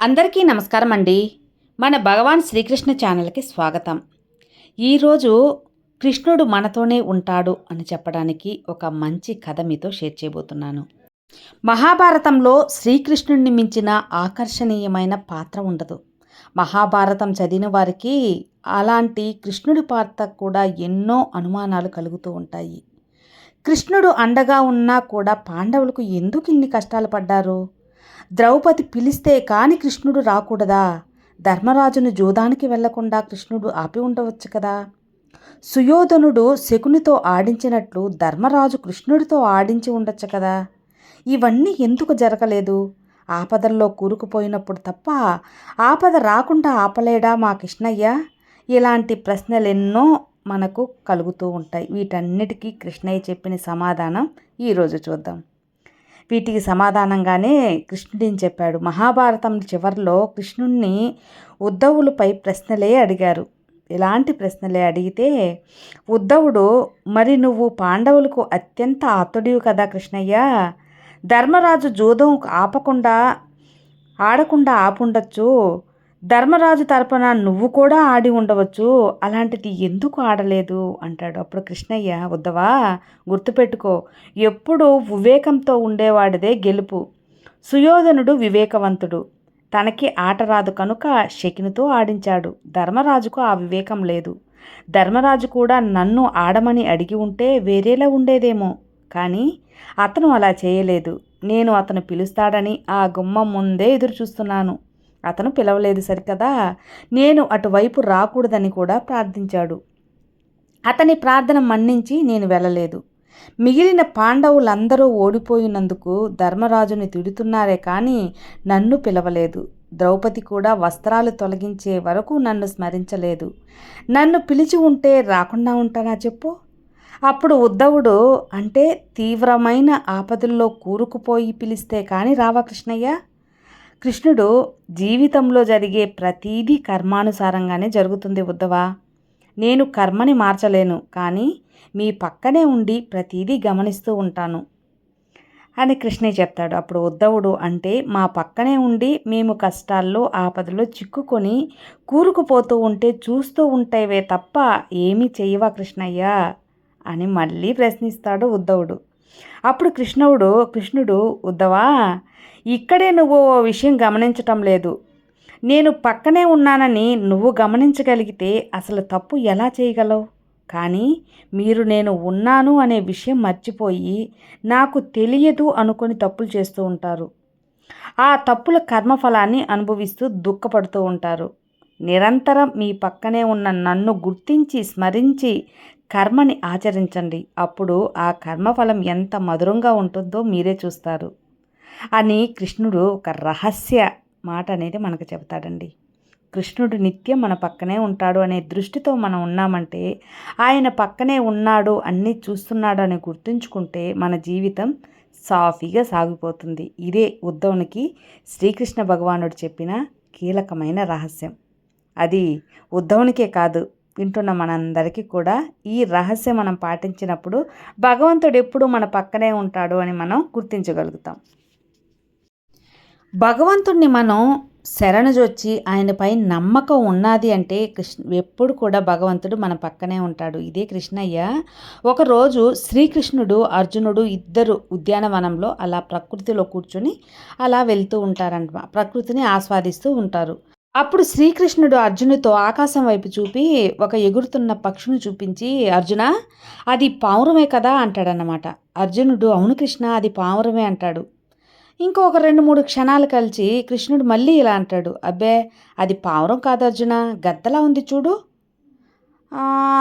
అందరికీ నమస్కారం అండి మన భగవాన్ శ్రీకృష్ణ ఛానల్కి స్వాగతం. ఈరోజు కృష్ణుడు మనతోనే ఉంటాడు అని చెప్పడానికి ఒక మంచి కథ మీతో షేర్ చేయబోతున్నాను. మహాభారతంలో శ్రీకృష్ణుడిని మించిన ఆకర్షణీయమైన పాత్ర ఉండదు. మహాభారతం చదివిన వారికి అలాంటి కృష్ణుడి పాత్ర కూడా ఎన్నో అనుమానాలు కలుగుతూ ఉంటాయి. కృష్ణుడు అండగా ఉన్నా కూడా పాండవులకు ఎందుకు ఇన్ని కష్టాలు పడ్డారు? ద్రౌపది పిలిస్తే కాని కృష్ణుడు రాకూడదా? ధర్మరాజును జూదానికి వెళ్ళకుండా కృష్ణుడు ఆపి ఉండవచ్చు కదా? సుయోధనుడు శకునితో ఆడించినట్లు ధర్మరాజు కృష్ణుడితో ఆడించి ఉండొచ్చు కదా? ఇవన్నీ ఎందుకు జరగలేదు? ఆపదల్లో కూరుకుపోయినప్పుడు తప్ప ఆపద రాకుండా ఆపలేడా మా కృష్ణయ్య? ఇలాంటి ప్రశ్నలు ఎన్నో మనకు కలుగుతూ ఉంటాయి. వీటన్నిటికీ కృష్ణయ్య చెప్పిన సమాధానం ఈరోజు చూద్దాం. వీటికి సమాధానంగానే కృష్ణుడిని చెప్పాడు? మహాభారతం చివరిలో కృష్ణుణ్ణి ఉద్ధవులపై ప్రశ్నలే అడిగారు. ఇలాంటి ప్రశ్నలే అడిగితే ఉద్ధవుడు మరి నువ్వు పాండవులకు అత్యంత ఆతుడివి కదా కృష్ణయ్య. ధర్మరాజు జూదం ఆపకుండా ఆడకుండా ఆపుండొచ్చు. ధర్మరాజు తరపున నువ్వు కూడా ఆడి ఉండవచ్చు. అలాంటిది ఎందుకు ఆడలేదు? అంటాడు. అప్పుడు కృష్ణయ్య వద్దవా గుర్తుపెట్టుకో. ఎప్పుడు వివేకంతో ఉండేవాడిదే గెలుపు. సుయోధనుడు వివేకవంతుడు. తనకి ఆట రాదు కనుక శకినితో ఆడించాడు. ధర్మరాజుకు ఆ వివేకం లేదు. ధర్మరాజు కూడా నన్ను ఆడమని అడిగి ఉంటే వేరేలా ఉండేదేమో. కానీ అతను అలా చేయలేదు. నేను అతను పిలుస్తాడని ఆ గుమ్మం ముందే ఎదురు చూస్తున్నాను అతను పిలవలేదు సరికదా? నేను అటువైపు రాకూడదని కూడా ప్రార్థించాడు. అతని ప్రార్థన మన్నించి నేను వెళ్ళలేదు. మిగిలిన పాండవులందరూ ఓడిపోయినందుకు ధర్మరాజుని తిడుతున్నారే కానీ నన్ను పిలవలేదు. ద్రౌపది కూడా వస్త్రాలు తొలగించే వరకు నన్ను స్మరించలేదు. నన్ను పిలిచి ఉంటే రాకుండా ఉంటానా చెప్పు? అప్పుడు ఉద్ధవుడు అంటే తీవ్రమైన ఆపదల్లో కూరుకుపోయి పిలిస్తే కానీ రావా కృష్ణయ్య? కృష్ణుడు జీవితంలో జరిగే ప్రతీదీ కర్మానుసారంగానే జరుగుతుంది ఉద్దవా. నేను కర్మని మార్చలేను కానీ మీ పక్కనే ఉండి ప్రతీదీ గమనిస్తూ ఉంటాను. అని కృష్ణయ్య చెప్తాడు. అప్పుడు ఉద్ధవుడు అంటే మా పక్కనే ఉండి మేము కష్టాల్లో ఆపదలో చిక్కుకొని కూరుకుపోతూ ఉంటే చూస్తూ ఉంటావే తప్ప ఏమీ చేయవా కృష్ణయ్య అని మళ్ళీ ప్రశ్నిస్తాడు ఉద్ధవుడు అప్పుడు కృష్ణవుడు కృష్ణుడు ఉద్దవా ఇక్కడే నువ్వు ఓ విషయం గమనించటం లేదు. నేను పక్కనే ఉన్నానని నువ్వు గమనించగలిగితే అసలు తప్పు ఎలా చేయగలవు? కానీ మీరు నేను ఉన్నాను అనే విషయం మర్చిపోయి నాకు తెలియదు అనుకొని తప్పులు చేస్తూ ఉంటారు. ఆ తప్పుల కర్మఫలాన్ని అనుభవిస్తూ దుఃఖపడుతూ ఉంటారు. నిరంతరం మీ పక్కనే ఉన్న నన్ను గుర్తించి స్మరించి కర్మని ఆచరించండి. అప్పుడు ఆ కర్మఫలం ఎంత మధురంగా ఉంటుందో మీరే చూస్తారు. అని కృష్ణుడు ఒక రహస్య మాట అనేది మనకు చెబుతాడండి. కృష్ణుడు నిత్యం మన పక్కనే ఉంటాడు అనే దృష్టితో మనం ఉన్నామంటే ఆయన పక్కనే ఉన్నాడు అన్నీ చూస్తున్నాడు అని గుర్తుంచుకుంటే మన జీవితం సాఫీగా సాగిపోతుంది. ఇదే ఉద్ధవునికి శ్రీకృష్ణ భగవానుడు చెప్పిన కీలకమైన రహస్యం. అది ఉద్ధవునికే కాదు వింటున్న మనందరికీ కూడా ఈ రహస్యం మనం పాటించినప్పుడు భగవంతుడు ఎప్పుడు మన పక్కనే ఉంటాడు అని మనం గుర్తించగలుగుతాం. భగవంతుణ్ణి మనం శరణజొచ్చి ఆయనపై నమ్మకం ఉన్నది అంటే కృష్ణ ఎప్పుడు కూడా భగవంతుడు మన పక్కనే ఉంటాడు. ఇదే కృష్ణయ్య ఒకరోజు శ్రీకృష్ణుడు అర్జునుడు ఇద్దరు ఉద్యానవనంలో అలా ప్రకృతిలో కూర్చొని అలా వెళ్తూ ఉంటారంట ప్రకృతిని ఆస్వాదిస్తూ ఉంటారు. అప్పుడు శ్రీకృష్ణుడు అర్జునుతో ఆకాశం వైపు చూపి ఒక ఎగురుతున్న పక్షిని చూపించి అర్జున అది పావురమే కదా అంటాడనమాట అర్జునుడు అవును కృష్ణ అది పావురమే అంటాడు. ఇంకొక రెండు మూడు క్షణాలు కలిసి కృష్ణుడు మళ్ళీ ఇలా అంటాడు అబ్బే అది పావురం కాదు అర్జున గద్దలా ఉంది చూడు.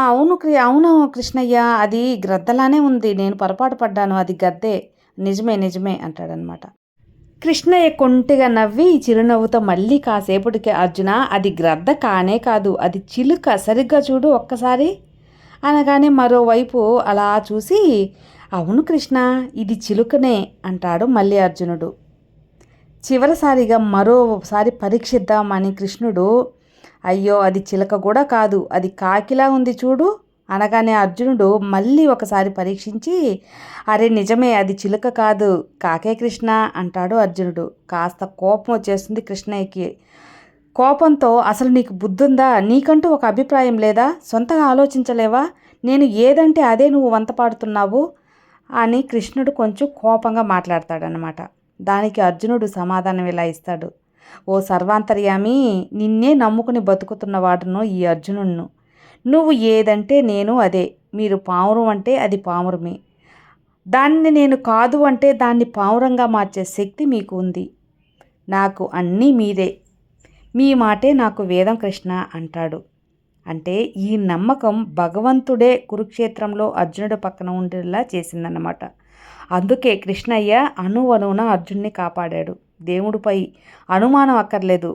అవును అవును కృష్ణయ్య అది గ్రద్దలానే ఉంది నేను పొరపాటు పడ్డాను అది గద్దే. నిజమే నిజమే అంటాడనమాట కృష్ణయ్య కొంటిగా నవ్వి చిరునవ్వుతో మళ్ళీ కాసేపటికి అర్జున అది గ్రద్ద కానే కాదు అది చిలుక. సరిగ్గా చూడు ఒక్కసారి. అనగానే మరోవైపు అలా చూసి అవును కృష్ణ ఇది చిలుకనే అంటాడు మళ్ళీ అర్జునుడు. చివరిసారిగా మరోసారి పరీక్షిద్దామని కృష్ణుడు అయ్యో అది చిలక కూడా కాదు అది కాకిలా ఉంది చూడు. అనగానే అర్జునుడు మళ్ళీ ఒకసారి పరీక్షించి అరే నిజమే అది చిలుక కాదు. కాకే కృష్ణ అంటాడు అర్జునుడు. కాస్త కోపం వచ్చేస్తుంది కృష్ణయ్యకి. కోపంతో అసలు నీకు బుద్ధుందా? నీకంటూ ఒక అభిప్రాయం లేదా? సొంతగా ఆలోచించలేవా? నేను ఏదంటే అదే నువ్వు వంత పాడుతున్నావు అని కృష్ణుడు కొంచెం కోపంగా మాట్లాడతాడనమాట దానికి అర్జునుడు సమాధానం ఇలా ఇస్తాడు. ఓ సర్వాంతర్యామి నిన్నే నమ్ముకుని బతుకుతున్నవాడును ఈ అర్జునుడును నువ్వు ఏదంటే నేను అదే. మీరు పావురం అంటే అది పావురమే. దాన్ని నేను కాదు అంటే దాన్ని పావురంగా మార్చే శక్తి మీకు ఉంది నాకు అన్నీ మీరే మీ మాటే నాకు వేదం కృష్ణ అంటాడు. అంటే ఈ నమ్మకం భగవంతుడే కురుక్షేత్రంలో అర్జునుడు పక్కన ఉండేలా చేసిందన్నమాట. అందుకే కృష్ణయ్య అణువణువున అర్జున్ని కాపాడాడు. దేవుడిపై అనుమానం అక్కర్లేదు.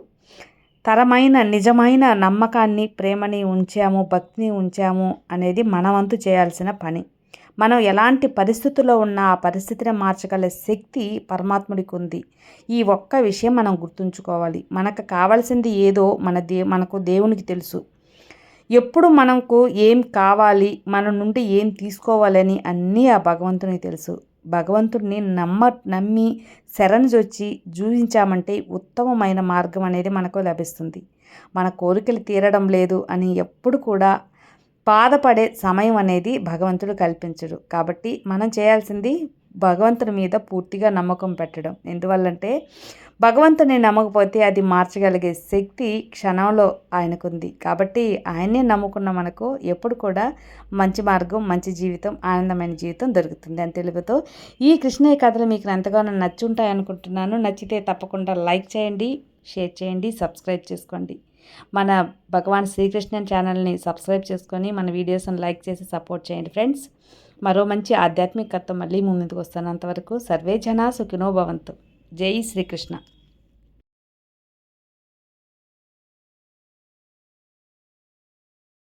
తరమైన నిజమైన నమ్మకాన్ని ప్రేమని ఉంచాము భక్తిని ఉంచాము అనేది మనవంతు చేయాల్సిన పని. మనం ఎలాంటి పరిస్థితుల్లో ఉన్నా ఆ పరిస్థితిని మార్చగల శక్తి పరమాత్ముడికి ఉంది ఈ ఒక్క విషయం మనం గుర్తుంచుకోవాలి. మనకు కావాల్సింది ఏదో మన దే మనకు దేవునికి తెలుసు. ఎప్పుడు మనకు ఏం కావాలి మన నుండి ఏం తీసుకోవాలని అన్నీ ఆ భగవంతునికి తెలుసు. భగవంతుడిని నమ్మ నమ్మి శరణుజొచ్చి జూహించామంటే ఉత్తమమైన మార్గం అనేది మనకు లభిస్తుంది. మన కోరికలు తీరడం లేదు అని ఎప్పుడు కూడా బాధపడే సమయం అనేది భగవంతుడు కల్పించడు. కాబట్టి మనం చేయాల్సింది భగవంతుని మీద పూర్తిగా నమ్మకం పెట్టడం. ఎందువల్లంటే భగవంతుని నమ్మకపోతే అది మార్చగలిగే శక్తి క్షణంలో ఆయనకుంది. కాబట్టి ఆయన్నే నమ్ముకున్న మనకు ఎప్పుడు కూడా మంచి మార్గం మంచి జీవితం ఆనందమైన జీవితం దొరుకుతుంది. అని తెలుగుతో ఈ కృష్ణయ్య కథలు మీకు ఎంతగానో నచ్చుంటాయి అనుకుంటున్నాను. నచ్చితే తప్పకుండా లైక్ చేయండి షేర్ చేయండి సబ్స్క్రైబ్ చేసుకోండి. మన భగవాన్ శ్రీకృష్ణ ఛానల్ని సబ్స్క్రైబ్ చేసుకొని మన వీడియోస్ని లైక్ చేసి సపోర్ట్ చేయండి ఫ్రెండ్స్. మరో మంచి ఆధ్యాత్మికత మళ్ళీ ముందుకు వస్తాను అంతవరకు సర్వే జనా సుఖినో భవంతు. జై శ్రీకృష్ణ.